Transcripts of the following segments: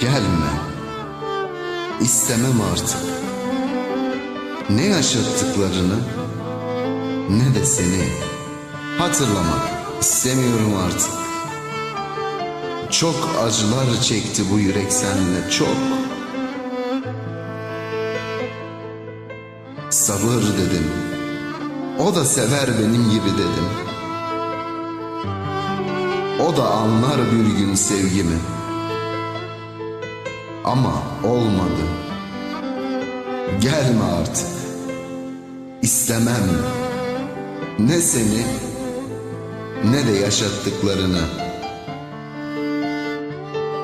Gelme. İstemem artık. Ne yaşattıklarını ne de seni hatırlamak istemiyorum artık. Çok acılar çekti bu yürek seninle çok. Sabır dedim. O da sever benim gibi dedim. O da anlar bir gün sevgimi. Ama olmadı. Gelme artık. İstemem. Ne seni ne de yaşattıklarını.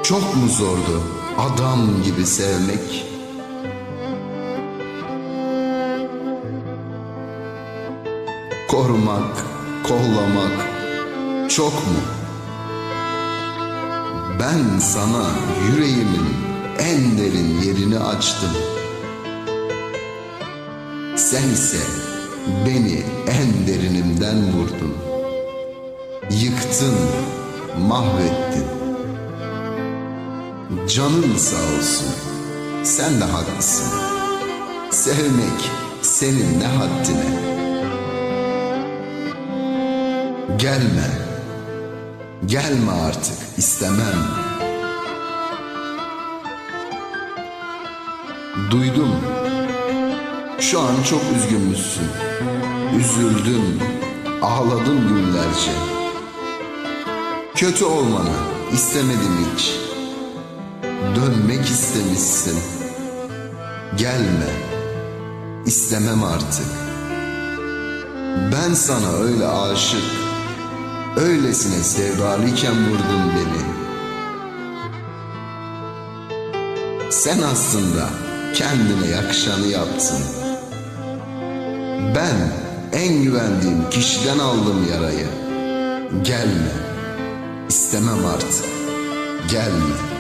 Çok mu zordu adam gibi sevmek? Korumak, kollamak çok mu? Ben sana yüreğimin en derin yerini açtım. Sen ise beni en derinimden vurdun. Yıktın, mahvettin. Canın sağ olsun. Sen de haklısın. Sevmek senin ne haddine. Gelme. Gelme artık istemem. Duydum. Şu an çok üzgünmüşsün. Üzüldün. Ağladın günlerce. Kötü olmanı istemedim hiç. Dönmek istemişsin. Gelme. İstemem artık. Ben sana öyle aşık, öylesine sevdalıyken vurdun beni. Sen aslında kendine yakışanı yaptın. Ben en güvendiğim kişiden aldım yarayı. Gelme. İstemem artık. Gelme.